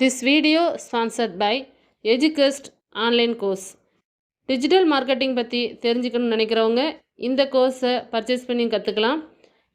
This video sponsored by Eduquest online course digital marketing பற்றி தெரிஞ்சுக்கணும்னு நினைக்கிறவங்க இந்த கோர்ஸை பர்ச்சேஸ் பண்ணி கற்றுக்கலாம்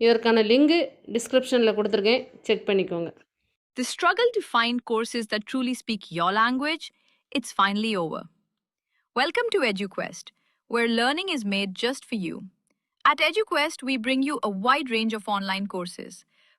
இதற்கான லிங்கு டிஸ்கிரிப்ஷனில் கொடுத்துருக்கேன் செக் பண்ணிக்கோங்க The struggle to find courses that truly speak your language, it's finally over. Welcome to EduQuest, where learning is made just for you. At EduQuest, we bring you a wide range of online courses,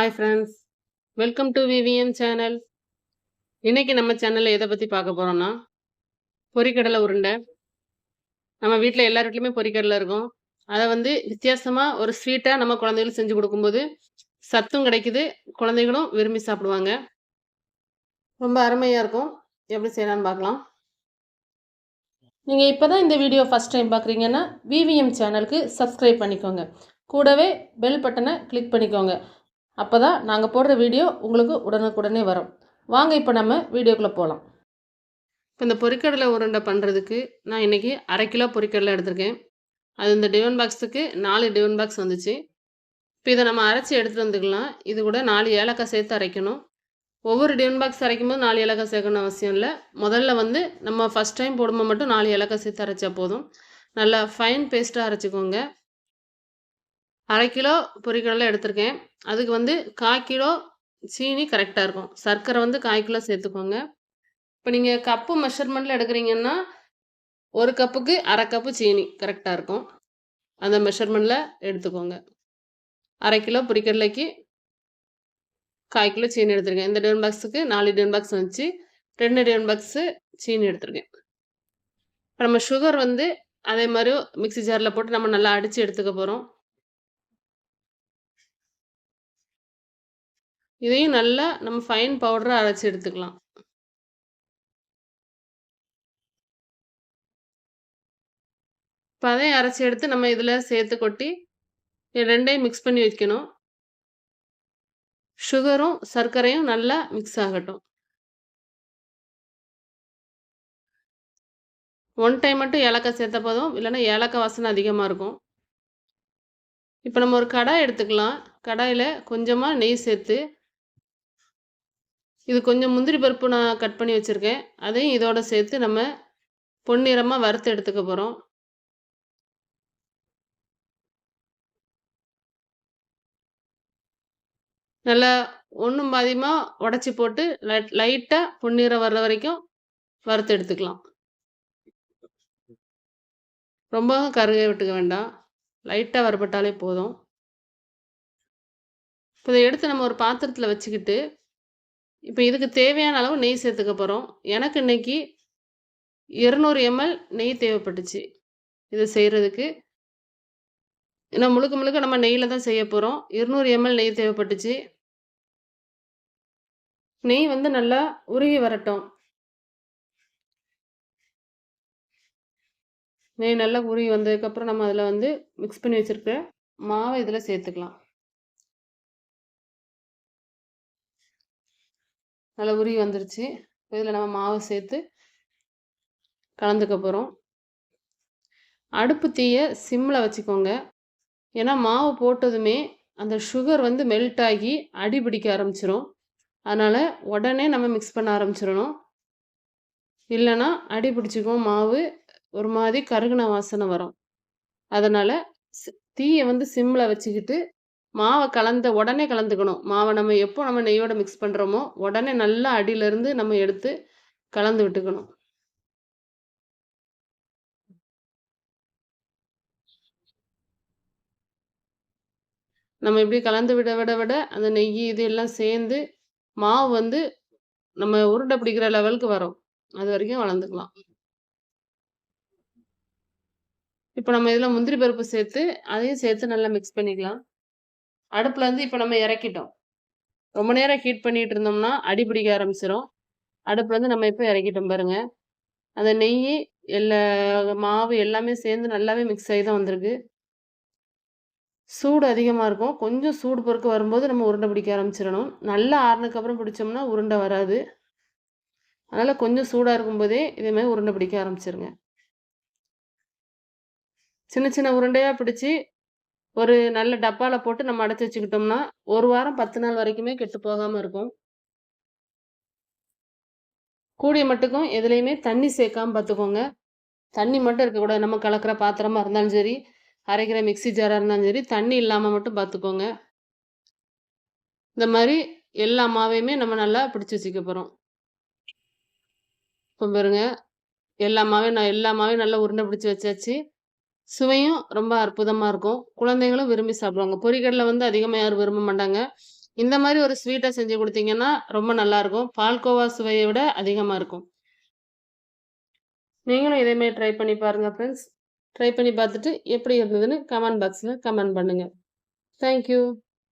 Hi friends welcome to VVM channel இன்றைக்கி நம்ம சேனலில் எதை பற்றி பார்க்க போகிறோன்னா பொறிக்கடலை உருண்டை. நம்ம வீட்டில் எல்லார் வீட்லையுமே பொறிக்கடலை இருக்கும். அதை வந்து வித்தியாசமாக ஒரு ஸ்வீட்டாக நம்ம குழந்தைகளுக்கு செஞ்சு கொடுக்கும்போது சத்தும் கிடைக்குது குழந்தைகளும் விரும்பி சாப்பிடுவாங்க. ரொம்ப அருமையாக இருக்கும். எப்படி செய்யலான்னு பார்க்கலாம். நீங்கள் இப்போ தான் இந்த வீடியோ ஃபஸ்ட் டைம் பார்க்குறீங்கன்னா விவிஎம் சேனலுக்கு சப்ஸ்கிரைப் பண்ணிக்கோங்க. கூடவே பெல் பட்டனை கிளிக் பண்ணிக்கோங்க. அப்போ தான் நாங்கள் போடுற வீடியோ உங்களுக்கு உடனுக்குடனே வரும். வாங்க இப்போ நம்ம வீடியோக்குள்ளே போகலாம் இப்போ இந்த பொரிக்கடலை உருண்டை பண்ணுறதுக்கு நான் இன்றைக்கி அரை கிலோ பொரிக்கடலை எடுத்திருக்கேன். அது இந்த டிவன் பாக்ஸுக்கு நாலு டிவன் பாக்ஸ் வந்துச்சு. இப்போ இதை நம்ம அரைச்சி எடுத்துகிட்டு வந்துக்கலாம். இது கூட நாலு ஏலக்காய் சேர்த்து அரைக்கணும். ஒவ்வொரு டிவன் பாக்ஸ் அரைக்கும் போது நாலு ஏலக்காய் சேர்க்கணும் அவசியம் இல்லை. முதல்ல வந்து நம்ம ஃபஸ்ட் டைம் போடும்போது மட்டும் நாலு ஏலக்காய் சேர்த்து அரைச்சா போதும். நல்லா ஃபைன் பேஸ்ட்டாக அரைச்சிக்கோங்க. அரை கிலோ பொரிக்கடலை எடுத்திருக்கேன். அதுக்கு வந்து கால் கிலோ சீனி கரெக்டாக இருக்கும். சர்க்கரை வந்து கால் கிலோ சேர்த்துக்கோங்க. இப்போ நீங்கள் கப்பு மெஷர்மெண்ட்டில் எடுக்கிறீங்கன்னா ஒரு கப்புக்கு அரை கப்பு சீனி கரெக்டாக இருக்கும். அந்த மெஷர்மெண்ட்டில் எடுத்துக்கோங்க. அரை கிலோ பொரிக்கடலைக்கு கால் கிலோ சீனி எடுத்திருக்கேன். இந்த டிவன் பாக்ஸுக்கு நாலு டிவன் பாக்ஸ் வந்துச்சு. ரெண்டு டிவன் பாக்ஸு சீனி எடுத்திருக்கேன். இப்போ நம்ம சுகர் வந்து அதே மாதிரி மிக்ஸி ஜாரில் போட்டு நம்ம நல்லா அடித்து எடுத்துக்க போகிறோம் இதையும் நல்லா நம்ம ஃபைன் பவுடராக அரைச்சி எடுத்துக்கலாம். இப்போ அதையும் அரைச்சி எடுத்து நம்ம இதில் சேர்த்து கொட்டி ரெண்டையும் மிக்ஸ் பண்ணி வைக்கணும். சுகரும் சர்க்கரையும் நல்லா மிக்ஸ் ஆகட்டும். ஒன் டைம் மட்டும் ஏலக்காய் சேர்த்த போதும் இல்லைன்னா ஏலக்காய் வாசனை அதிகமாக இருக்கும். இப்போ நம்ம ஒரு கடாய் எடுத்துக்கலாம். கடாயில் கொஞ்சமாக நெய் சேர்த்து இது கொஞ்சம் முந்திரி பருப்பு நான் கட் பண்ணி வச்சுருக்கேன். அதையும் இதோட சேர்த்து நம்ம பொன்னிறமாக வறுத்து எடுத்துக்க போகிறோம் நல்லா ஒன்றும் பாதியமாக உடச்சி போட்டு லைட் லைட்டாக பொன்னிறம் வர்ற வரைக்கும் வறுத்து எடுத்துக்கலாம். ரொம்பவும் கருக விட்டுக்க வேண்டாம். லைட்டாக வறுபட்டாலே போதும். இப்போ இதை எடுத்து நம்ம ஒரு பாத்திரத்தில் வச்சுக்கிட்டு இப்போ இதுக்கு தேவையான அளவு நெய் சேர்த்துக்க போகிறோம் எனக்கு இன்றைக்கி இருநூறு எம்எல் நெய் தேவைப்பட்டுச்சு. இது செய்கிறதுக்கு ஏன்னா முழுக்க முழுக்க நம்ம நெய்யில் தான் செய்ய போகிறோம் இருநூறு எம்எல் நெய் தேவைப்பட்டுச்சு. நெய் வந்து நல்லா உருகி வரட்டும். நெய் நல்லா உருகி வந்ததுக்கப்புறம் நம்ம அதில் வந்து மிக்ஸ் பண்ணி வச்சுருக்க மாவை இதில் சேர்த்துக்கலாம். நல்லா உருகி வந்துருச்சு. இதில் நம்ம மாவை சேர்த்து கலந்துக்க போகிறோம் அடுப்பு தீயை சிம்மில் வச்சுக்கோங்க. ஏன்னா மாவு போட்டதுமே அந்த சுகர் வந்து மெல்ட் ஆகி அடி பிடிக்க ஆரம்பிச்சிரும். அதனால் உடனே நம்ம மிக்ஸ் பண்ண ஆரம்பிச்சிடணும் இல்லைன்னா அடி பிடிச்சிக்கும் மாவு ஒரு மாதிரி கருகுன வாசனை வரும். அதனால் தீயை வந்து சிம்மில் வச்சுக்கிட்டு மாவை கலந்த உடனே கலந்துக்கணும். மாவை நம்ம எப்போ நம்ம நெய்யோட மிக்ஸ் பண்ணுறோமோ உடனே நல்லா அடியிலேருந்து நம்ம எடுத்து கலந்து விட்டுக்கணும். நம்ம இப்படி கலந்து விட விட விட அந்த நெய் இது எல்லாம் சேர்ந்து மாவு வந்து நம்ம உருண்டை பிடிக்கிற லெவலுக்கு வரும். அது வரைக்கும் வளர்ந்துக்கலாம். இப்போ நம்ம இதில் முந்திரி பருப்பு சேர்த்து அதையும் சேர்த்து நல்லா மிக்ஸ் பண்ணிக்கலாம். அடுப்பில் இருந்து இப்போ நம்ம இறக்கிட்டோம். ரொம்ப நேரம் ஹீட் பண்ணிட்டு இருந்தோம்னா அடி பிடிக்க ஆரம்பிச்சிடும் அடுப்பில் இருந்து நம்ம இப்போ இறக்கிட்டோம் பாருங்க. அந்த நெய் எல்லா மாவு எல்லாமே சேர்ந்து நல்லாவே மிக்ஸ் ஆகி தான் வந்திருக்கு. சூடு அதிகமாக இருக்கும். கொஞ்சம் சூடு பொறுக்க வரும்போது நம்ம உருண்டை பிடிக்க ஆரம்பிச்சிடணும். நல்லா ஆறுனதுக்கப்புறம் பிடிச்சோம்னா உருண்டை வராது. அதனால் கொஞ்சம் சூடாக இருக்கும்போதே இதேமாதிரி உருண்டை பிடிக்க ஆரம்பிச்சிருங்க. சின்ன சின்ன உருண்டையாக பிடிச்சி ஒரு நல்ல டப்பாவில் போட்டு நம்ம அடைச்சி வச்சுக்கிட்டோம்னா ஒரு வாரம் பத்து நாள் வரைக்குமே கெட்டு போகாமல் இருக்கும். கூடிய மட்டுக்கும் எதுலேயுமே தண்ணி சேர்க்காம பார்த்துக்கோங்க தண்ணி மட்டும் இருக்கக்கூடாது. நம்ம கலக்கிற பாத்திரமாக இருந்தாலும் சரி அரைக்கிற மிக்ஸி ஜாராக இருந்தாலும் சரி தண்ணி இல்லாமல் மட்டும் பார்த்துக்கோங்க இந்த மாதிரி எல்லா மாவையுமே நம்ம நல்லா பிடிச்சி வச்சுக்க போகிறோம் இப்போ பாருங்க எல்லா மாவையும் நான் எல்லா மாவையும் நல்லா உருண்டை பிடிச்சி வச்சாச்சு. சுவையும் ரொம்ப அற்புதமாக இருக்கும். குழந்தைங்களும் விரும்பி சாப்பிடுவாங்க. பொரிக்கடலை வந்து அதிகமாக யாரும் விரும்ப மாட்டாங்க. இந்த மாதிரி ஒரு ஸ்வீட்டை செஞ்சு கொடுத்தீங்கன்னா ரொம்ப நல்லாயிருக்கும் பால்கோவா சுவையை விட அதிகமாக இருக்கும். நீங்களும் இதேமாரி ட்ரை பண்ணி பாருங்கள் ஃப்ரெண்ட்ஸ் ட்ரை பண்ணி பார்த்துட்டு எப்படி இருந்ததுன்னு கமெண்ட் பாக்ஸில் கமெண்ட் பண்ணுங்கள் தேங்க்யூ